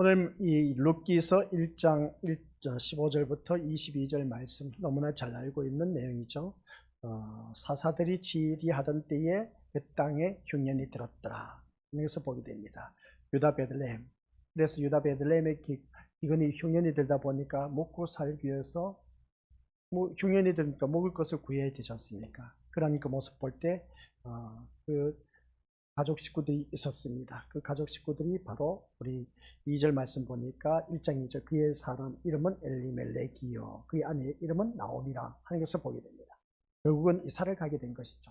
오늘 이 룻기서 1장 1, 15절부터 22절 말씀 너무나 잘 알고 있는 내용이죠. 어, 사사들이 지리하던 때에 그 땅에 흉년이 들었더라. 여기서 보게 됩니다. 유다 베들레헴. 그래서 유다 베들레헴의 기, 이건이 흉년이 들다 보니까 먹고 살기 위해서 뭐 흉년이 들니까 먹을 것을 구해야 되지 않습니까? 그런 그 모습 볼때 어, 그 가족 식구들이 있었습니다. 그 가족 식구들이 바로 우리 2절 말씀 보니까 1장 2절 그의 사람 이름은 엘리멜렉이요 그의 아내 이름은 나오미라 하는 것을 보게 됩니다. 결국은 이사를 가게 된 것이죠.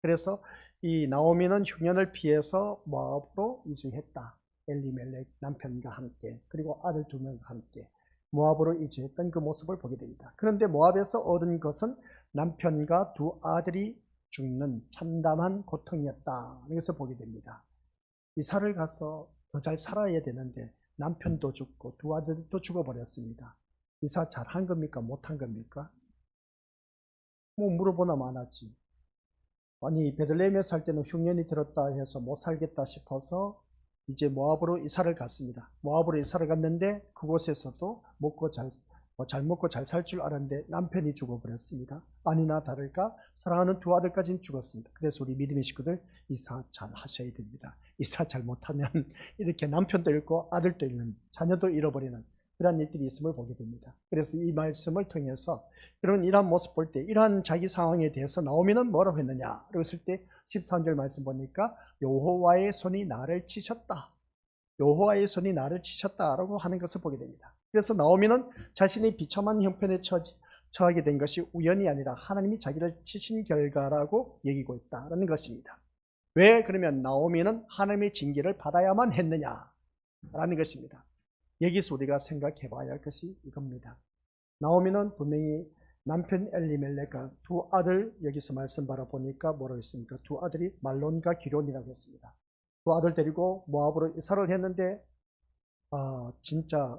그래서 이 나오미는 흉년을 피해서 모압으로 이주했다. 엘리멜렉 남편과 함께 그리고 아들 두 명과 함께 모압으로 이주했던 그 모습을 보게 됩니다. 그런데 모압에서 얻은 것은 남편과 두 아들이 죽는 참담한 고통이었다. 이것을 보게 됩니다. 이사를 가서 더 잘 살아야 되는데 남편도 죽고 두 아들도 죽어버렸습니다. 이사 잘 한 겁니까? 못한 겁니까? 뭐 물어보나 많았지. 아니 베들레헴에 살 때는 흉년이 들었다 해서 못 살겠다 싶어서 이제 모압으로 이사를 갔습니다. 모압으로 이사를 갔는데 그곳에서도 먹고 잘, 뭐 잘 먹고 잘 살 줄 알았는데 남편이 죽어버렸습니다. 아니나 다를까 사랑하는 두 아들까지는 죽었습니다. 그래서 우리 믿음의 식구들 이사 잘 하셔야 됩니다. 이사 잘 못하면 이렇게 남편도 잃고 아들도 잃는 자녀도 잃어버리는 그런 일들이 있음을 보게 됩니다. 그래서 이 말씀을 통해서 여러분 이러한 모습 볼 때 이러한 자기 상황에 대해서 나오미는 뭐라고 했느냐 그랬을 때 13절 말씀 보니까 여호와의 손이 나를 치셨다. 여호와의 손이 나를 치셨다라고 하는 것을 보게 됩니다. 그래서 나오미는 자신이 비참한 형편에 처하게 된 것이 우연이 아니라 하나님이 자기를 치신 결과라고 여기고 있다는 것입니다. 왜 그러면 나오미는 하나님의 징계를 받아야만 했느냐라는 것입니다. 여기서 우리가 생각해 봐야 할 것이 이겁니다. 나오미는 분명히 남편 엘리멜렉과 두 아들 여기서 말씀 바라보니까 뭐라고 했습니까? 두 아들이 말론과 기론이라고 했습니다. 두 아들 데리고 모압으로 이사를 했는데 아 진짜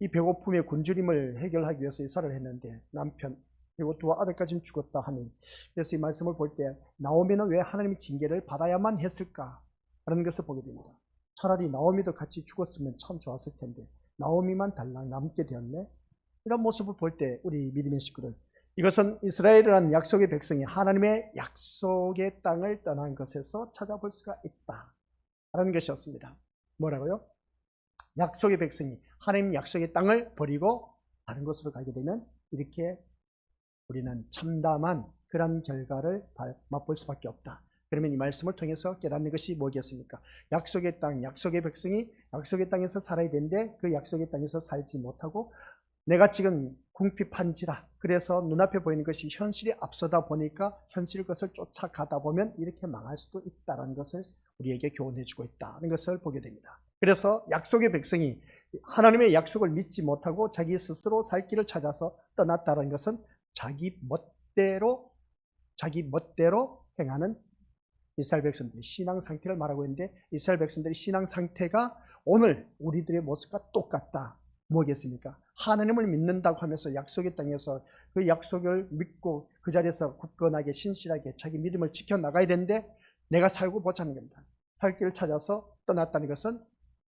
이 배고픔의 굶주림을 해결하기 위해서 이사를 했는데 남편 그리고 두 아들까지는 죽었다 하니 그래서 이 말씀을 볼 때 나오미는 왜 하나님의 징계를 받아야만 했을까 하는 것을 보게 됩니다. 차라리 나오미도 같이 죽었으면 참 좋았을 텐데 나오미만 달랑 남게 되었네. 이런 모습을 볼 때 우리 믿음의 식구들 이것은 이스라엘이라는 약속의 백성이 하나님의 약속의 땅을 떠난 것에서 찾아볼 수가 있다. 라는 것이었습니다. 뭐라고요? 약속의 백성이 하나님 약속의 땅을 버리고 다른 곳으로 가게 되면 이렇게 우리는 참담한 그런 결과를 맛볼 수밖에 없다. 그러면 이 말씀을 통해서 깨닫는 것이 뭐겠습니까? 약속의 땅, 약속의 백성이 약속의 땅에서 살아야 되는데 그 약속의 땅에서 살지 못하고 내가 지금 궁핍한지라 그래서 눈앞에 보이는 것이 현실이 앞서다 보니까 현실 것을 쫓아가다 보면 이렇게 망할 수도 있다는 것을 우리에게 교훈해 주고 있다는 것을 보게 됩니다. 그래서 약속의 백성이 하나님의 약속을 믿지 못하고 자기 스스로 살 길을 찾아서 떠났다는 것은 자기 멋대로 자기 멋대로 행하는 이스라엘 백성들의 신앙 상태를 말하고 있는데 이스라엘 백성들의 신앙 상태가 오늘 우리들의 모습과 똑같다. 뭐겠습니까? 하나님을 믿는다고 하면서 약속의 땅에서 그 약속을 믿고 그 자리에서 굳건하게 신실하게 자기 믿음을 지켜나가야 되는데 내가 살고 보자는 겁니다. 살 길을 찾아서 떠났다는 것은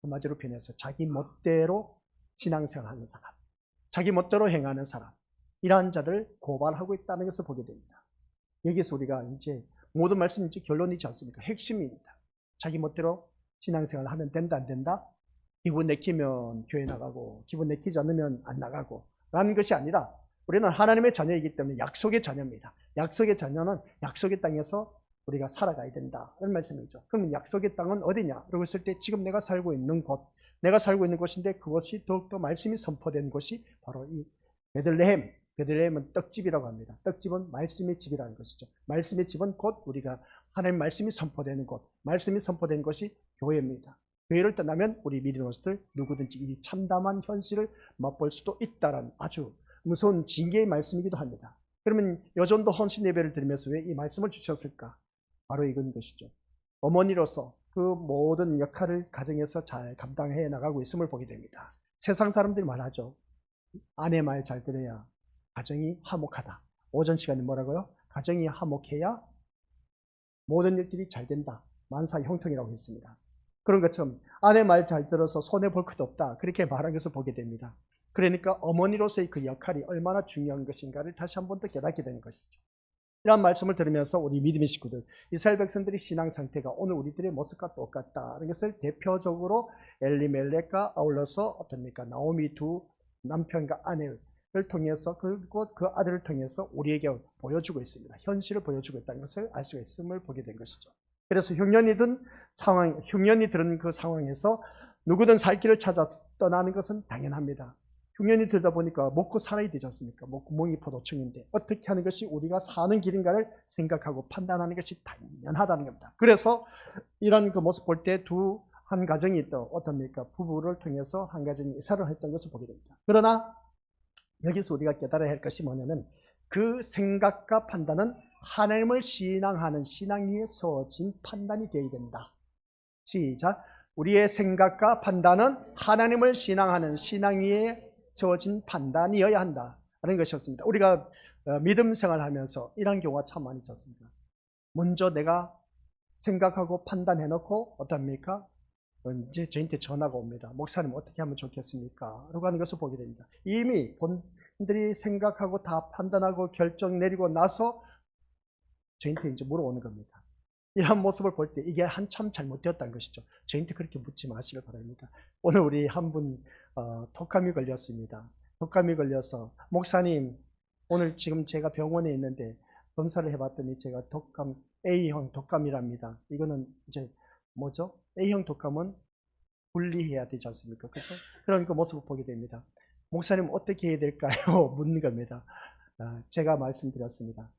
한마디로 표현해서 자기 멋대로 신앙생활하는 사람, 자기 멋대로 행하는 사람, 이러한 자를 고발하고 있다는 것을 보게 됩니다. 여기서 우리가 이제 모든 말씀이 이제 결론이지 않습니까? 핵심입니다. 자기 멋대로 신앙생활을 하면 된다, 안 된다? 기분 내키면 교회 나가고, 기분 내키지 않으면 안 나가고, 라는 것이 아니라 우리는 하나님의 자녀이기 때문에 약속의 자녀입니다. 약속의 자녀는 약속의 땅에서 우리가 살아가야 된다는 말씀이죠. 그러면 약속의 땅은 어디냐? 라고 했을 때 지금 내가 살고 있는 곳, 내가 살고 있는 곳인데 그것이 더욱더 말씀이 선포된 곳이 바로 이 베들레헴, 베들레헴은 떡집이라고 합니다. 떡집은 말씀의 집이라는 것이죠. 말씀의 집은 곧 우리가 하나님 말씀이 선포되는 곳, 말씀이 선포된 것이 교회입니다. 교회를 떠나면 우리 믿음으로들 누구든지 이 참담한 현실을 맛볼 수도 있다는 아주 무서운 징계의 말씀이기도 합니다. 그러면 여전도 헌신 예배를 드리면서 왜 이 말씀을 주셨을까? 바로 이건 것이죠. 어머니로서 그 모든 역할을 가정에서 잘 감당해 나가고 있음을 보게 됩니다. 세상 사람들이 말하죠. 아내 말 잘 들어야 가정이 화목하다. 오전 시간에 뭐라고요? 가정이 화목해야 모든 일들이 잘 된다. 만사 형통이라고 했습니다. 그런 것처럼 아내 말 잘 들어서 손해 볼 것도 없다. 그렇게 말한 것을 보게 됩니다. 그러니까 어머니로서의 그 역할이 얼마나 중요한 것인가를 다시 한 번 더 깨닫게 되는 것이죠. 이런 말씀을 들으면서 우리 믿음의 식구들, 이스라엘 백성들의 신앙 상태가 오늘 우리들의 모습과 똑같다는 것을 대표적으로 엘리멜렉과 아울러서 어떻습니까? 나오미 두 남편과 아내를 통해서 그리고 그 아들을 통해서 우리에게 보여주고 있습니다. 현실을 보여주고 있다는 것을 알 수가 있음을 보게 된 것이죠. 그래서 흉년이 든 상황, 흉년이 들은 그 상황에서 누구든 살 길을 찾아 떠나는 것은 당연합니다. 흉년이 들다 보니까 먹고 살아야 되지 않습니까? 먹고 멍이 포도청인데 어떻게 하는 것이 우리가 사는 길인가를 생각하고 판단하는 것이 당연하다는 겁니다. 그래서 이런 그 모습 볼 때 두 한 가정이 또 어떻습니까? 부부를 통해서 한 가정이 이사를 했던 것을 보게 됩니다. 그러나 여기서 우리가 깨달아야 할 것이 뭐냐면 그 생각과 판단은 하나님을 신앙하는 신앙 위에 세워진 판단이 되어야 된다. 시작. 우리의 생각과 판단은 하나님을 신앙하는 신앙 위에 세워진 판단이어야 한다. 라는 것이었습니다. 우리가 어, 믿음 생활하면서 이런 경우가 참 많이 있었습니다. 먼저 내가 생각하고 판단해놓고 어떻습니까? 이제 저한테 전화가 옵니다. 목사님 어떻게 하면 좋겠습니까? 라고 하는 것을 보게 됩니다. 이미 본인들이 생각하고 다 판단하고 결정 내리고 나서 저한테 이제 물어오는 겁니다. 이런 모습을 볼 때 이게 한참 잘못되었다는 것이죠. 저한테 그렇게 묻지 마시길 바랍니다. 오늘 우리 한 분 어, 독감이 걸렸습니다. 독감이 걸려서 목사님 오늘 지금 제가 병원에 있는데 검사를 해봤더니 제가 독감 A형 독감이랍니다. 이거는 이제 뭐죠? A형 독감은 분리해야 되지 않습니까? 그렇죠? 그런 그 모습을 보게 됩니다. 목사님 어떻게 해야 될까요? 묻는 겁니다. 아, 제가 말씀드렸습니다.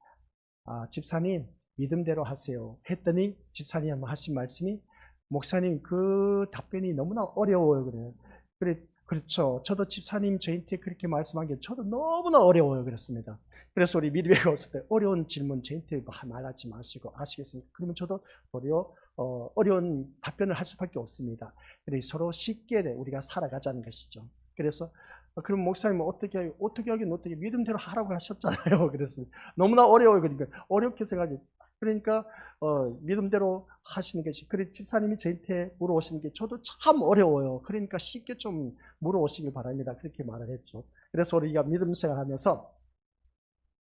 아, 집사님 믿음대로 하세요. 했더니 집사님 하신 말씀이 목사님 그 답변이 너무나 어려워요. 그래요. 그래 그렇죠. 저도 집사님 저한테 그렇게 말씀한 게 저도 너무나 어려워요. 그랬습니다. 그래서 우리 믿음의 고습 때 어려운 질문 저한테 말하지 마시고 아시겠습니까? 그러면 저도 어려 어, 어려운 답변을 할 수밖에 없습니다. 그래서 서로 쉽게 우리가 살아가자는 것이죠. 그래서 어, 그럼 목사님 어떻게? 어떻게 하긴 어떻게 믿음대로 하라고 하셨잖아요. 그래서 너무나 어려워요. 그러니까 어렵게 생각해. 그러니까 어, 믿음대로 하시는 것이 그래 집사님이 저한테 물어오시는 게 저도 참 어려워요. 그러니까 쉽게 좀 물어오시길 바랍니다. 그렇게 말을 했죠. 그래서 우리가 믿음 생활하면서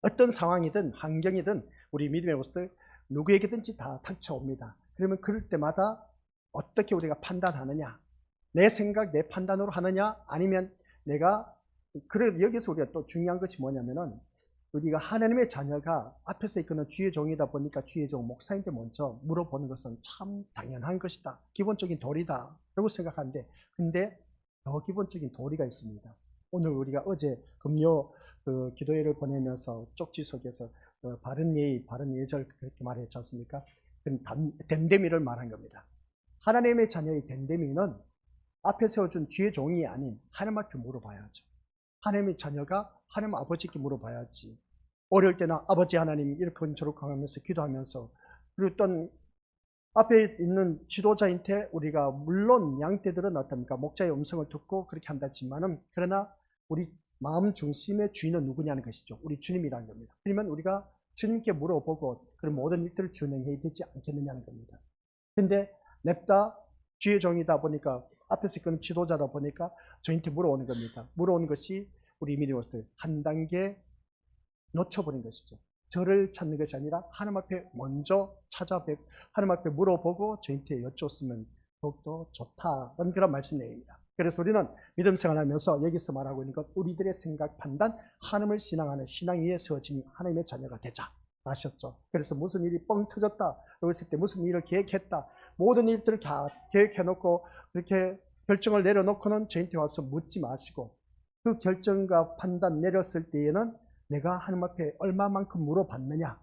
어떤 상황이든 환경이든 우리 믿음의 모습들 누구에게든지 다 닥쳐옵니다. 그러면 그럴 때마다 어떻게 우리가 판단하느냐? 내 생각, 내 판단으로 하느냐? 아니면 내가 그래 여기서 우리가 또 중요한 것이 뭐냐면은 우리가 하나님의 자녀가 앞에서 이끄는 주의 종이다 보니까 주의 종 목사인데 먼저 물어보는 것은 참 당연한 것이다. 기본적인 도리다. 라고 생각하는데 근데 더 기본적인 도리가 있습니다. 오늘 우리가 어제 금요 그 기도회를 보내면서 쪽지 속에서 어, 바른 예의, 바른 예절 그렇게 말했지 않습니까? 그건 댐데미를 말한 겁니다. 하나님의 자녀의 댐데미는 앞에 세워준 주의 종이 아닌 하나님 앞에 물어봐야죠. 하나님의 자녀가 하나님 아버지께 물어봐야지. 어려울 때는 아버지 하나님 이렇게 저렇게 하면서 기도하면서 그리고 또 앞에 있는 지도자한테 우리가 물론 양떼들은 어떻습니까? 목자의 음성을 듣고 그렇게 한다지만은 그러나 우리 마음 중심의 주인은 누구냐는 것이죠. 우리 주님이라는 겁니다. 그러면 우리가 주님께 물어보고 그런 모든 일들을 준행해야 되지 않겠느냐는 겁니다. 근데 냅다 주의 종이다 보니까 앞에서 이끄는 지도자다 보니까 저한테 물어오는 겁니다. 물어오는 것이 우리 믿음으로서 한 단계 놓쳐버린 것이죠. 저를 찾는 것이 아니라 하나님 앞에 먼저 찾아뵙, 하나님 앞에 물어보고 저한테 여쭈었으면 더욱더 좋다는 그런 말씀 내용입니다. 그래서 우리는 믿음 생활하면서 여기서 말하고 있는 것 우리들의 생각, 판단, 하나님을 신앙하는 신앙 위에 세워진 하나님의 자녀가 되자. 아셨죠? 그래서 무슨 일이 뻥 터졌다. 그랬을 때 무슨 일을 계획했다. 모든 일들을 다 계획해놓고 그렇게 결정을 내려놓고는 저한테 와서 묻지 마시고 그 결정과 판단 내렸을 때에는 내가 하나님 앞에 얼마만큼 물어봤느냐.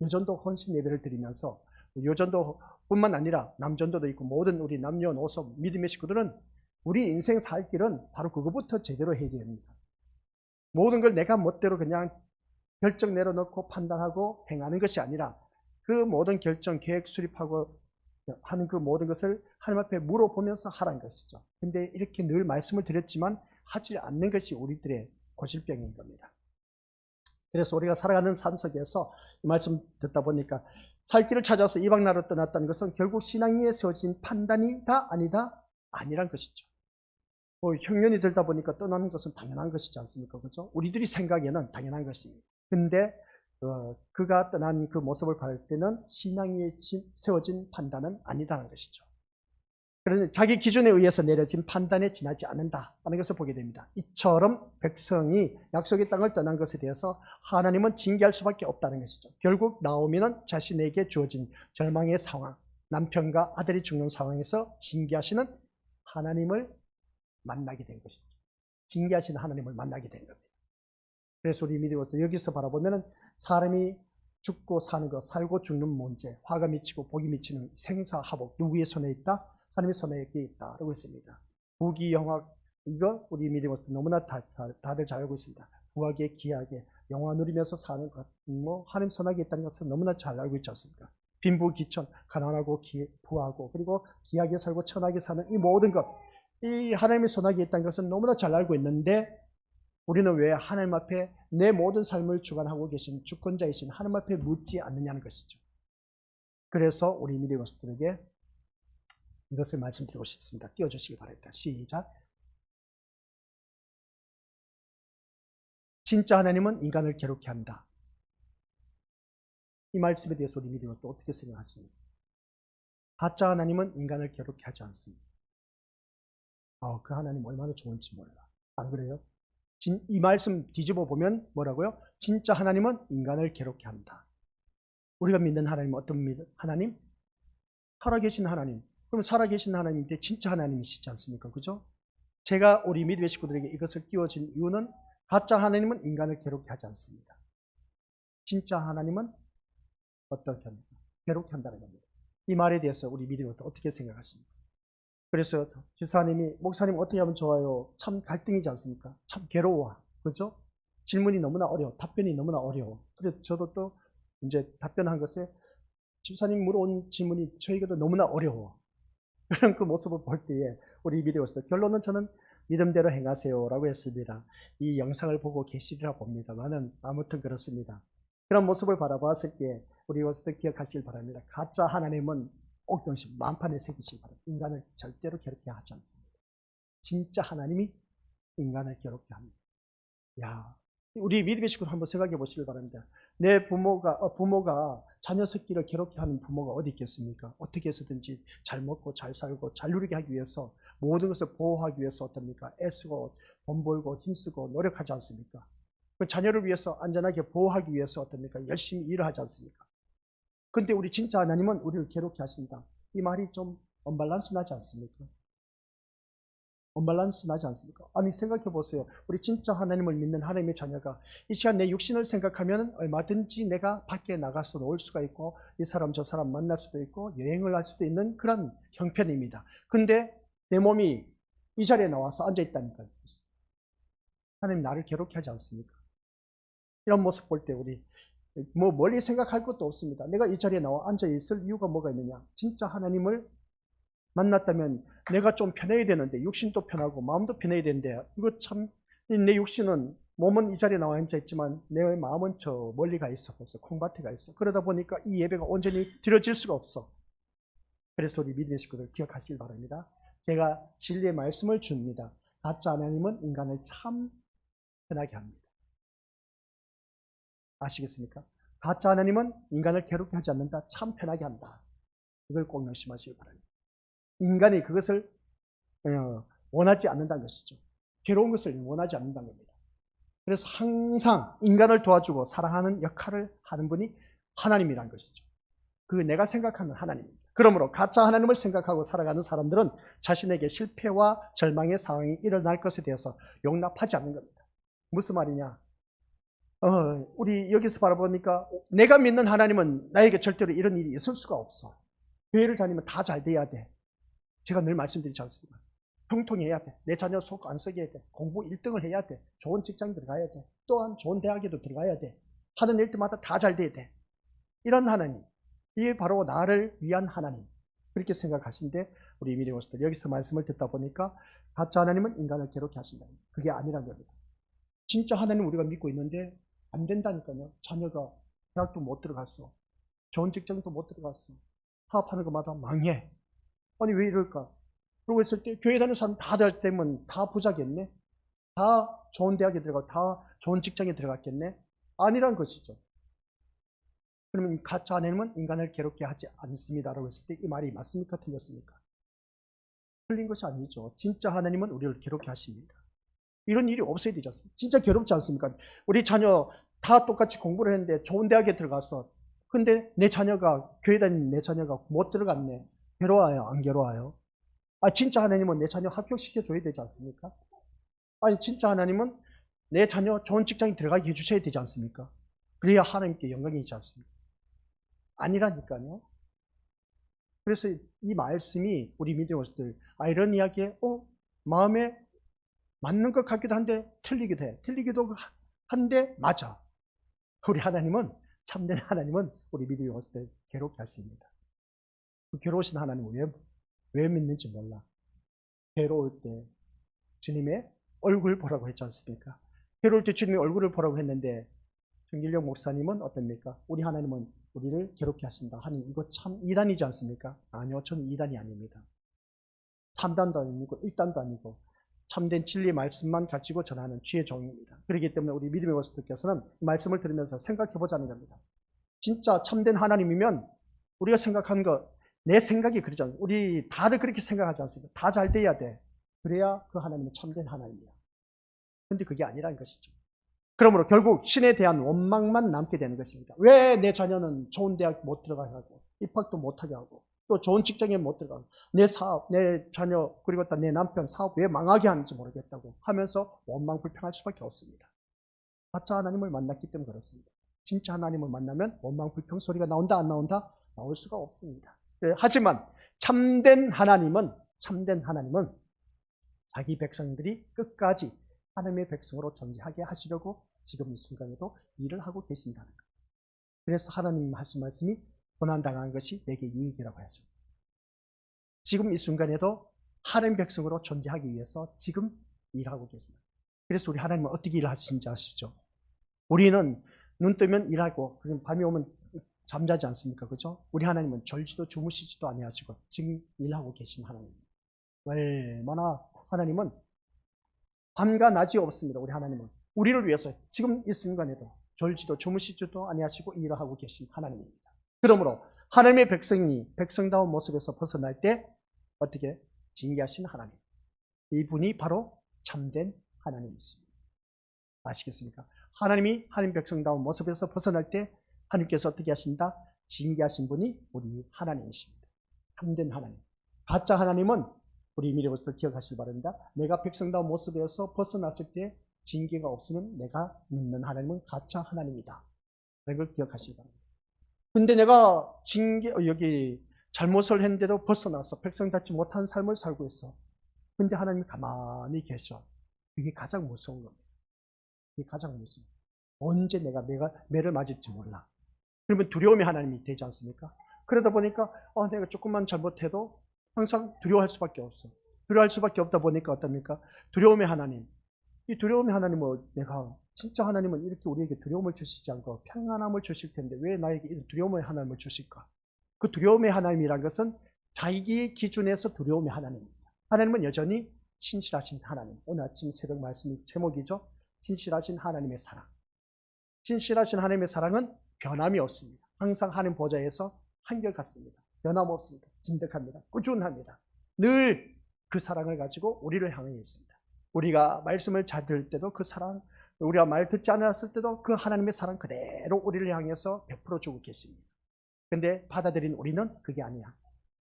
요전도 헌신 예배를 드리면서 요전도 뿐만 아니라 남전도도 있고 모든 우리 남녀노소 믿음의 식구들은 우리 인생 살 길은 바로 그것부터 제대로 해야 됩니다. 모든 걸 내가 멋대로 그냥 결정 내려놓고 판단하고 행하는 것이 아니라 그 모든 결정, 계획 수립하고 하는 그 모든 것을 하나님 앞에 물어보면서 하라는 것이죠. 근데 이렇게 늘 말씀을 드렸지만 하지 않는 것이 우리들의 고질병인 겁니다. 그래서 우리가 살아가는 산 속에서 이 말씀 듣다 보니까 살 길을 찾아서 이방 나라로 떠났다는 것은 결국 신앙 위에 세워진 판단이다 아니다 아니란 것이죠. 뭐 흉년이 들다 보니까 떠나는 것은 당연한 것이지 않습니까? 그렇죠? 우리들이 생각에는 당연한 것입니다. 근데 어, 그가 떠난 그 모습을 볼 때는 신앙 위에 지- 세워진 판단은 아니다는 것이죠. 그런데 자기 기준에 의해서 내려진 판단에 지나지 않는다는 것을 보게 됩니다. 이처럼 백성이 약속의 땅을 떠난 것에 대해서 하나님은 징계할 수밖에 없다는 것이죠. 결국 나오미는 자신에게 주어진 절망의 상황, 남편과 아들이 죽는 상황에서 징계하시는 하나님을 만나게 된 것이죠. 징계하시는 하나님을 만나게 된 겁니다. 그래서 우리 믿음으로서 여기서 바라보면 사람이 죽고 사는 것, 살고 죽는 문제, 화가 미치고 복이 미치는 생사하복 누구의 손에 있다? 하나님의 손에 있다라고 했습니다. 부귀 영화 이거 우리 믿음으로서 너무나 다, 잘- 다들 잘 알고 있습니다. 부하게 귀하게 영화 누리면서 사는 것, 뭐 하나님 손아에 있다는 것을 너무나 잘 알고 있지 않습니까? 빈부귀천, 가난하고 기, 부하고 그리고 귀하게 살고 천하게 사는 이 모든 것, 이 하나님의 손아에 있다는 것은 너무나 잘 알고 있는데 우리는 왜 하나님 앞에 내 모든 삶을 주관하고 계신 주권자이신 하나님 앞에 묻지 않느냐는 것이죠. 그래서 우리 믿음으로서들에게 이것을 말씀드리고 싶습니다. 띄워주시기 바랍니다. 시작. 진짜 하나님은 인간을 괴롭게 한다. 이 말씀에 대해서 우리 믿음은 또 어떻게 생각하십니까? 가짜 하나님은 인간을 괴롭게 하지 않습니다. 아, 그 하나님 얼마나 좋은지 몰라. 안 그래요? 진- 이 말씀 뒤집어 보면 뭐라고요? 진짜 하나님은 인간을 괴롭게 한다. 우리가 믿는 하나님은 어떤 믿- 하나님? 살아계신 하나님. 그럼 살아계신 하나님인데 진짜 하나님이시지 않습니까? 그죠? 제가 우리 믿음의 식구들에게 이것을 띄워준 이유는 가짜 하나님은 인간을 괴롭게 하지 않습니다. 진짜 하나님은 어떻게 합니까? 괴롭게 한다는 겁니다. 이 말에 대해서 우리 믿음을 어떻게 생각하십니까? 그래서 지사님이 목사님 어떻게 하면 좋아요? 참 갈등이지 않습니까? 참 괴로워. 그죠? 질문이 너무나 어려워. 답변이 너무나 어려워. 그래서 저도 또 이제 답변한 것에 집사님 물어온 질문이 저에게도 너무나 어려워. 그런 그 모습을 볼 때에 우리 믿음으로서 결론은 저는 믿음대로 행하세요라고 했습니다. 이 영상을 보고 계시리라 봅니다만은 아무튼 그렇습니다. 그런 모습을 바라봤을 때 우리 것도 기억하시길 바랍니다. 가짜 하나님은 옥동심 만판에 새기시기 바랍니다. 인간을 절대로 괴롭게 하지 않습니다. 진짜 하나님이 인간을 괴롭게 합니다. 야, 우리 믿음의 식구들 한번 생각해 보시길 바랍니다. 내 부모가 어, 부모가 자녀 새끼를 괴롭게 하는 부모가 어디 있겠습니까? 어떻게 해서든지 잘 먹고 잘 살고 잘 누리게 하기 위해서 모든 것을 보호하기 위해서 어떻습니까? 애쓰고 돈 벌고 힘쓰고 노력하지 않습니까? 그 자녀를 위해서 안전하게 보호하기 위해서 어떻습니까? 열심히 일을 하지 않습니까? 근데 우리 진짜 하나님은 우리를 괴롭게 하십니다. 이 말이 좀 언밸런스 나지 않습니까? 언밸런스 나지 않습니까? 아니 생각해 보세요. 우리 진짜 하나님을 믿는 하나님의 자녀가 이 시간 내 육신을 생각하면 얼마든지 내가 밖에 나가서 놀 수가 있고 이 사람 저 사람 만날 수도 있고 여행을 할 수도 있는 그런 형편입니다. 근데 내 몸이 이 자리에 나와서 앉아 있다니까요. 하나님 나를 괴롭게 하지 않습니까? 이런 모습 볼 때 우리 뭐 멀리 생각할 것도 없습니다. 내가 이 자리에 나와 앉아 있을 이유가 뭐가 있느냐? 진짜 하나님을 만났다면 내가 좀 편해야 되는데 육신도 편하고 마음도 편해야 되는데 이거 참 내 육신은 몸은 이 자리에 나와 앉아 있지만 내 마음은 저 멀리 가 있어 벌써 콩밭에 가 있어. 그러다 보니까 이 예배가 온전히 드려질 수가 없어. 그래서 우리 믿음의 식구들 기억하시길 바랍니다. 제가 진리의 말씀을 줍니다. 가짜 하나님은 인간을 참 편하게 합니다 아시겠습니까? 가짜 하나님은 인간을 괴롭게 하지 않는다 참 편하게 한다 이걸 꼭 명심하시기 바랍니다 인간이 그것을 어, 원하지 않는다는 것이죠. 괴로운 것을 원하지 않는다는 겁니다. 그래서 항상 인간을 도와주고 사랑하는 역할을 하는 분이 하나님이라는 것이죠. 그 내가 생각하는 하나님입니다. 그러므로 가짜 하나님을 생각하고 살아가는 사람들은 자신에게 실패와 절망의 상황이 일어날 것에 대해서 용납하지 않는 겁니다. 무슨 말이냐? 어, 우리 여기서 바라보니까 내가 믿는 하나님은 나에게 절대로 이런 일이 있을 수가 없어. 교회를 다니면 다 잘 돼야 돼. 제가 늘 말씀드리지 않습니까? 통통해야 돼. 내 자녀 속 안 썩여야 돼. 공부 1등을 해야 돼. 좋은 직장 들어가야 돼. 또한 좋은 대학에도 들어가야 돼. 하는 일들마다 다 잘 돼야 돼. 이런 하나님. 이게 바로 나를 위한 하나님. 그렇게 생각하신데 우리 미래고스들 여기서 말씀을 듣다 보니까 가짜 하나님은 인간을 괴롭게 하신다. 그게 아니란 겁니다. 진짜 하나님 우리가 믿고 있는데 안 된다니까요. 자녀가 대학도 못 들어갔어. 좋은 직장도 못 들어갔어. 사업하는 것마다 망해. 아니 왜 이럴까? 그러고 있을 때 교회 다니는 사람 다 되면 다 부자겠네? 다 좋은 대학에 들어가고 다 좋은 직장에 들어갔겠네? 아니란 것이죠. 그러면 가짜 하나님은 인간을 괴롭게 하지 않습니다라고 했을 때 이 말이 맞습니까? 틀렸습니까? 틀린 것이 아니죠. 진짜 하나님은 우리를 괴롭게 하십니다. 이런 일이 없어야 되지 않습니까? 진짜 괴롭지 않습니까? 우리 자녀 다 똑같이 공부를 했는데 좋은 대학에 들어가서 근데 내 자녀가 교회 다니는 내 자녀가 못 들어갔네. 괴로워요? 안 괴로워요? 아 진짜 하나님은 내 자녀 합격시켜 줘야 되지 않습니까? 아니 진짜 하나님은 내 자녀 좋은 직장에 들어가게 해주셔야 되지 않습니까? 그래야 하나님께 영광이지 않습니까? 아니라니까요. 그래서 이 말씀이 우리 아 이런 이야기에 어 마음에 맞는 것 같기도 한데 틀리기도 해. 틀리기도 한데 맞아. 우리 하나님은 참된 하나님은 우리 믿음의 것을 괴롭게 하십니다. 그 괴로우신 하나님은 왜, 왜 믿는지 몰라. 괴로울 때 주님의 얼굴 보라고 했지 않습니까? 괴로울 때 주님의 얼굴을 보라고 했는데 정길령 목사님은 어떻습니까? 우리 하나님은 우리를 괴롭게 하신다 하니 이거 참 이단이지 않습니까? 아니요, 저는 이단이 아닙니다. 3단도 아니고 1단도 아니고 참된 진리 말씀만 가지고 전하는 주의 종입니다. 그렇기 때문에 우리 믿음의 모습들께서는 말씀을 들으면서 생각해 보자는 겁니다. 진짜 참된 하나님이면 우리가 생각한 거, 내 생각이 그러잖아요. 우리 다들 그렇게 생각하지 않습니까? 다 잘 돼야 돼. 그래야 그 하나님은 참된 하나님이야. 근데 그게 아니라는 것이죠. 그러므로 결국 신에 대한 원망만 남게 되는 것입니다. 왜 내 자녀는 좋은 대학 못 들어가게 하고, 입학도 못하게 하고, 또 좋은 직장에 못 들어가고, 내 사업, 내 자녀, 그리고 또내 남편 사업 왜 망하게 하는지 모르겠다고 하면서 원망 불평할 수밖에 없습니다. 가짜 하나님을 만났기 때문에 그렇습니다. 진짜 하나님을 만나면 원망 불평 소리가 나온다 안 나온다 나올 수가 없습니다. 예, 하지만 참된 하나님은 참된 하나님은 자기 백성들이 끝까지 하나님의 백성으로 존재하게 하시려고 지금 이 순간에도 일을 하고 계신다는 것. 그래서 하나님 하신 말씀이 고난당한 것이 내게 유익이라고 했습니다. 지금 이 순간에도 하나님 백성으로 존재하기 위해서 지금 일하고 계십니다. 그래서 우리 하나님은 어떻게 일하시는지 아시죠? 우리는 눈 뜨면 일하고 밤이 오면 잠자지 않습니까? 그죠? 우리 하나님은 졸지도 주무시지도 아니하시고 지금 일하고 계신 하나님입니다. 얼마나 하나님은 밤과 낮이 없습니다. 우리 하나님은 우리를 위해서 지금 이 순간에도 졸지도 주무시지도 아니하시고 일하고 계신 하나님입니다. 그러므로 하나님의 백성이 백성다운 모습에서 벗어날 때 어떻게 징계하신 하나님 이분이 바로 참된 하나님이십니다. 아시겠습니까? 하나님이 하나님 백성다운 모습에서 벗어날 때 하나님께서 어떻게 하신다? 징계하신 분이 우리 하나님이십니다. 참된 하나님. 가짜 하나님은 우리 미래부터 기억하시기 바랍니다. 내가 백성다운 모습에서 벗어났을 때 징계가 없으면 내가 믿는 하나님은 가짜 하나님이다. 그런 걸 기억하시기 바랍니다. 근데 내가 징계, 어, 여기 잘못을 했는데도 벗어나서 백성답지 못한 삶을 살고 있어. 근데 하나님이 가만히 계셔. 이게 가장 무서운 겁니다. 이게 가장 무서워. 언제 내가 매가, 매를 맞을지 몰라. 그러면 두려움의 하나님이 되지 않습니까? 그러다 보니까 어, 내가 조금만 잘못해도 항상 두려워할 수밖에 없어. 두려워할 수밖에 없다 보니까 어떻습니까? 두려움의 하나님. 이 두려움의 하나님은 내가 진짜 하나님은 이렇게 우리에게 두려움을 주시지 않고 평안함을 주실 텐데 왜 나에게 이 두려움의 하나님을 주실까? 그 두려움의 하나님이란 것은 자기 기준에서 두려움의 하나님입니다. 하나님은 여전히 신실하신 하나님. 오늘 아침 새벽 말씀이 제목이죠. 신실하신 하나님의 사랑. 신실하신 하나님의 사랑은 변함이 없습니다. 항상 하나님 보좌에서 한결같습니다. 변함없습니다. 진득합니다. 꾸준합니다. 늘 그 사랑을 가지고 우리를 향해 있습니다. 우리가 말씀을 잘 들을 때도 그 사랑, 우리가 말 듣지 않았을 때도 그 하나님의 사랑 그대로 우리를 향해서 베풀어 주고 계십니다. 근데 받아들인 우리는 그게 아니야.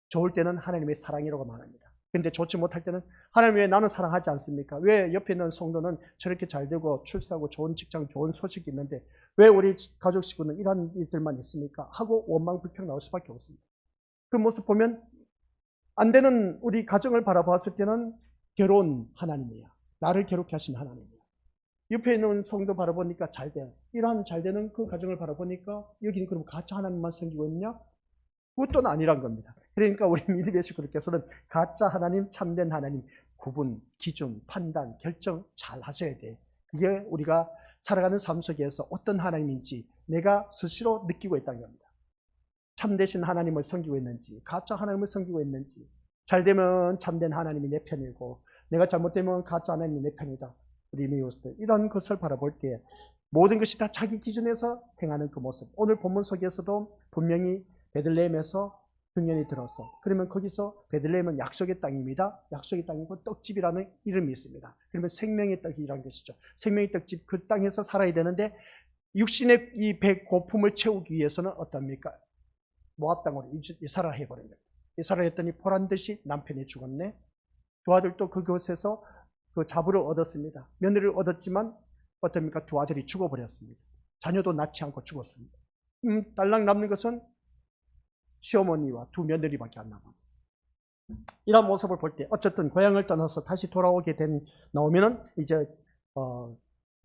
좋을 때는 하나님의 사랑이라고 말합니다. 근데 좋지 못할 때는 하나님 왜 나는 사랑하지 않습니까? 왜 옆에 있는 성도는 저렇게 잘 되고 출세하고 좋은 직장, 좋은 소식이 있는데 왜 우리 가족 식구는 이런 일들만 있습니까? 하고 원망 불평 나올 수밖에 없습니다. 그 모습 보면 안 되는 우리 가정을 바라보았을 때는 괴로운 하나님이야. 나를 괴롭게 하신 하나님이야. 옆에 있는 성도 바라보니까 잘 돼. 이러한 잘 되는 그 가정을 바라보니까 여기는 그럼 가짜 하나님만 생기고 있느냐? 그것도 아니란 겁니다. 그러니까 우리 믿음의 식구들께서는 가짜 하나님, 참된 하나님 구분, 기준, 판단, 결정 잘 하셔야 돼. 그게 우리가 살아가는 삶 속에서 어떤 하나님인지 내가 수시로 느끼고 있다는 겁니다. 참되신 하나님을 섬기고 있는지, 가짜 하나님을 섬기고 있는지, 잘 되면 참된 하나님이 내 편이고, 내가 잘못되면 가짜 하나님이 내 편이다. 우리 미우스들 이런 것을 바라볼 때 모든 것이 다 자기 기준에서 행하는 그 모습. 오늘 본문 속에서도 분명히 베들레헴에서 흉년이 들었어. 그러면 거기서 베들레헴은 약속의 땅입니다. 약속의 땅이고 떡집이라는 이름이 있습니다. 그러면 생명의 떡이라는 것이죠. 생명의 떡집 그 땅에서 살아야 되는데 육신의 이 배 고품을 채우기 위해서는 어떻습니까? 모압 땅으로 이- 이사를 거예요. 이사를 했더니 보란 듯이 남편이 죽었네. 두 아들도 그곳에서 그 자부를 얻었습니다. 며느리를 얻었지만 어떻습니까? 두 아들이 죽어버렸습니다. 자녀도 낳지 않고 죽었습니다. 음, 딸랑 남는 것은 시어머니와 두 며느리밖에 안 남았어요. 이런 모습을 볼 때 어쨌든 고향을 떠나서 다시 돌아오게 된 나오면은 이제 어,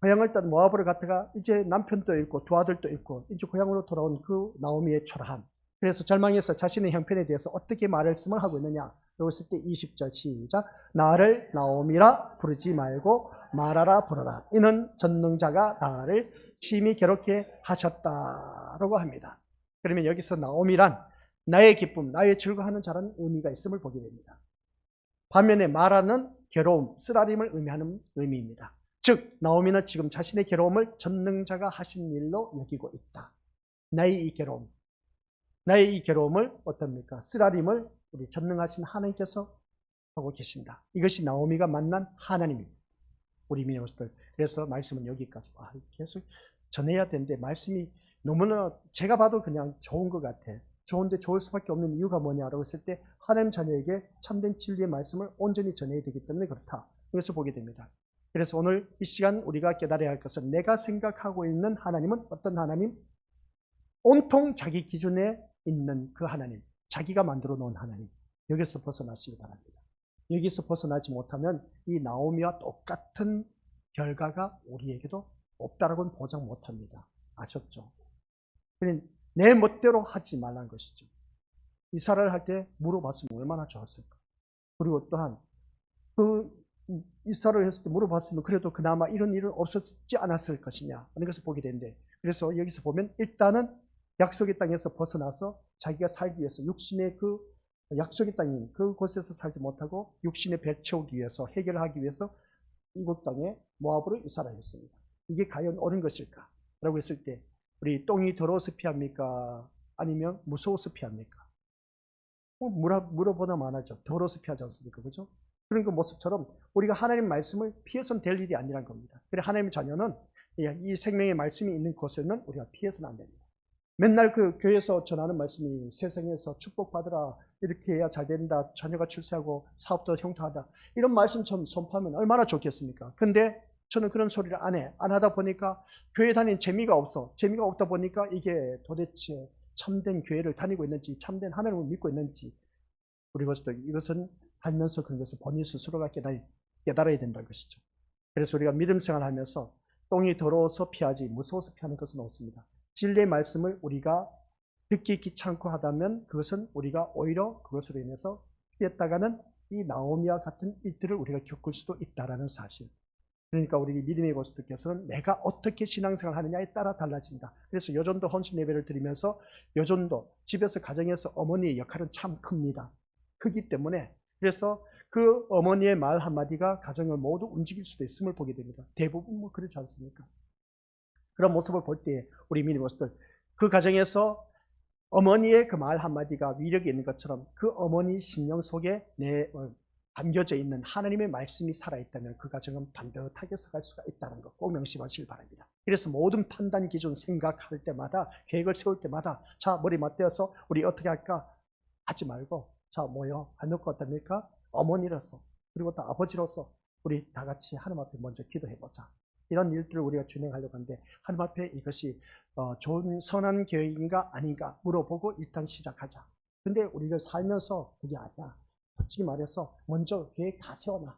고향을 떠난 모압으로 갔다가 이제 남편도 있고 두 아들도 있고 이제 고향으로 돌아온 그 나오미의 초라함. 그래서 절망해서 자신의 형편에 대해서 어떻게 말씀을 하고 있느냐. 여기서 때 20절 시작. 나를 나오미라 부르지 말고 말하라 부르라. 이는 전능자가 나를 심히 괴롭게 하셨다라고 합니다. 그러면 여기서 나오미란 나의 기쁨, 나의 즐거워하는 자라는 의미가 있음을 보게 됩니다. 반면에 말하는 괴로움, 쓰라림을 의미하는 의미입니다. 즉, 나오미는 지금 자신의 괴로움을 전능자가 하신 일로 여기고 있다. 나의 이 괴로움, 나의 이 괴로움을 어떻습니까? 쓰라림을 우리 전능하신 하나님께서 하고 계신다. 이것이 나오미가 만난 하나님입니다. 우리 민족들. 그래서 말씀은 여기까지. 아, 계속 전해야 되는데 말씀이 너무나 제가 봐도 그냥 좋은 것 같아. 좋은데 좋을 수밖에 없는 이유가 뭐냐라고 했을 때 하나님 자녀에게 참된 진리의 말씀을 온전히 전해야 되기 때문에 그렇다. 그래서 보게 됩니다. 그래서 오늘 이 시간 우리가 깨달아야 할 것은 내가 생각하고 있는 하나님은 어떤 하나님? 온통 자기 기준에 있는 그 하나님, 자기가 만들어 놓은 하나님. 여기서 벗어나시기 바랍니다. 여기서 벗어나지 못하면 이 나오미와 똑같은 결과가 우리에게도 없다라고는 보장 못합니다. 아셨죠? 내 멋대로 하지 말란 것이죠. 이사를 할 때 물어봤으면 얼마나 좋았을까. 그리고 또한 그 이사를 했을 때 물어봤으면 그래도 그나마 이런 일은 없었지 않았을 것이냐 하는 것을 보게 되는데 그래서 여기서 보면 일단은 약속의 땅에서 벗어나서 자기가 살기 위해서 육신의 그 약속의 땅인 그곳에서 살지 못하고 육신의 배 채우기 위해서 해결하기 위해서 이곳 땅에 모압으로 이사를 했습니다. 이게 과연 옳은 것일까? 라고 했을 때 우리 똥이 더러워서 피합니까? 아니면 무서워서 피합니까? 뭐 물어, 물어보나 마나죠. 더러워서 피하지 않습니까? 그죠? 그런 그 모습처럼 우리가 하나님 말씀을 피해서는 될 일이 아니란 겁니다. 그래 하나님의 자녀는 이 생명의 말씀이 있는 곳에는 우리가 피해서는 안 됩니다. 맨날 그 교회에서 전하는 말씀이 세상에서 축복받으라 이렇게 해야 잘 된다 자녀가 출세하고 사업도 형통하다 이런 말씀처럼 선포하면 얼마나 좋겠습니까? 근데 저는 그런 소리를 안 해. 안 하다 보니까 교회 다니는 재미가 없어. 재미가 없다 보니까 이게 도대체 참된 교회를 다니고 있는지 참된 하나님을 믿고 있는지 우리 것도 이것은 살면서 그런 것을 본인 스스로가 깨달아야 된다는 것이죠. 그래서 우리가 믿음 생활하면서 똥이 더러워서 피하지 무서워서 피하는 것은 없습니다. 진리의 말씀을 우리가 듣기 귀찮고 하다면 그것은 우리가 오히려 그것으로 인해서 피했다가는 이 나오미와 같은 일들을 우리가 겪을 수도 있다라는 사실. 그러니까 우리 믿음의 고수들께서는 내가 어떻게 신앙생활 하느냐에 따라 달라진다. 그래서 여전도 헌신 예배를 드리면서 여전도 집에서 가정에서 어머니의 역할은 참 큽니다. 크기 때문에 그래서 그 어머니의 말 한마디가 가정을 모두 움직일 수도 있음을 보게 됩니다. 대부분 뭐 그렇지 않습니까? 그런 모습을 볼 때 우리 고수들 그 가정에서 어머니의 그 말 한마디가 위력이 있는 것처럼 그 어머니 심령 속에 내 어, 담겨져 있는 하나님의 말씀이 살아있다면 그 가정은 반듯하게 서갈 수가 있다는 것 꼭 명심하시길 바랍니다. 그래서 모든 판단 기준 생각할 때마다 계획을 세울 때마다 자 머리 맞대어서 우리 어떻게 할까 하지 말고 자 뭐요 한놓고 어떻습니까 어머니로서 그리고 또 아버지로서 우리 다 같이 하나님 앞에 먼저 기도해보자. 이런 일들을 우리가 진행하려고 하는데 하나님 앞에 이것이 어, 좋은 선한 계획인가 아닌가 물어보고 일단 시작하자. 근데 우리가 살면서 그게 아니야. 솔직히 말해서 먼저 계획 다 세워놔.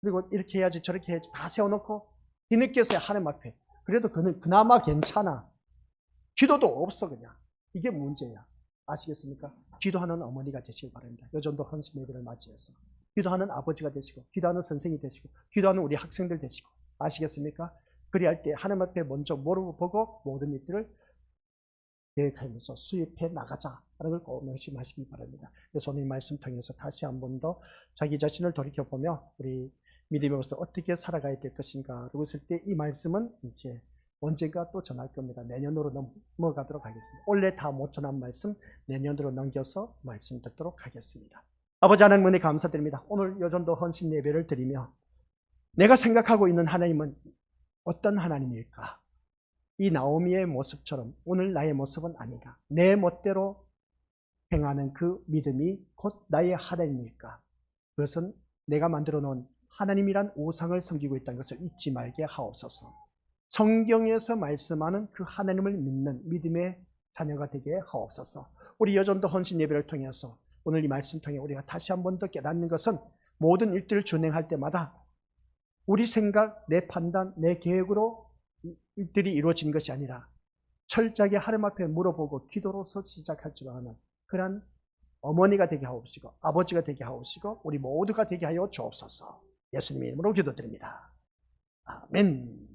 그리고 이렇게 해야지 저렇게 해야지 다 세워놓고 뒤늦게서 하나님 앞에 그래도 그는 그나마 괜찮아. 기도도 없어 그냥. 이게 문제야. 아시겠습니까? 기도하는 어머니가 되시길 바랍니다. 여전도 헌신 예배를 맞이해서 기도하는 아버지가 되시고 기도하는 선생이 되시고 기도하는 우리 학생들 되시고 아시겠습니까? 그리할 때 하나님 앞에 먼저 물어보고 모든 일들을 계획하면서 수입해 나가자라는 걸 꼭 명심하시기 바랍니다. 그래서 오늘 이 말씀 통해서 다시 한 번 더 자기 자신을 돌이켜보며 우리 모습 어떻게 살아가야 될 것인가 그러고 있을 때 이 말씀은 이제 언젠가 또 전할 겁니다. 내년으로 넘어가도록 하겠습니다. 올해 다못 전한 말씀 내년으로 넘겨서 말씀 듣도록 하겠습니다. 아버지 하나님 은혜 감사드립니다. 오늘 여전도 헌신 예배를 드리며 내가 생각하고 있는 하나님은 어떤 하나님일까? 이 나오미의 모습처럼 오늘 나의 모습은 아니다. 내 멋대로 행하는 그 믿음이 곧 나의 하나님일까? 그것은 내가 만들어 놓은 하나님이란 우상을 섬기고 있다는 것을 잊지 말게 하옵소서. 성경에서 말씀하는 그 하나님을 믿는 믿음의 자녀가 되게 하옵소서. 우리 여전도 헌신 예배를 통해서 오늘 이 말씀 통해 우리가 다시 한 번 더 깨닫는 것은 모든 일들을 준행할 때마다 우리 생각, 내 판단, 내 계획으로 일들이 이루어진 것이 아니라 철저하게 하나님 앞에 물어보고 기도로서 시작할 줄 아는 그러한 어머니가 되게 하옵시고 아버지가 되게 하옵시고 우리 모두가 되게 하여 주옵소서 예수님의 이름으로 기도드립니다. 아멘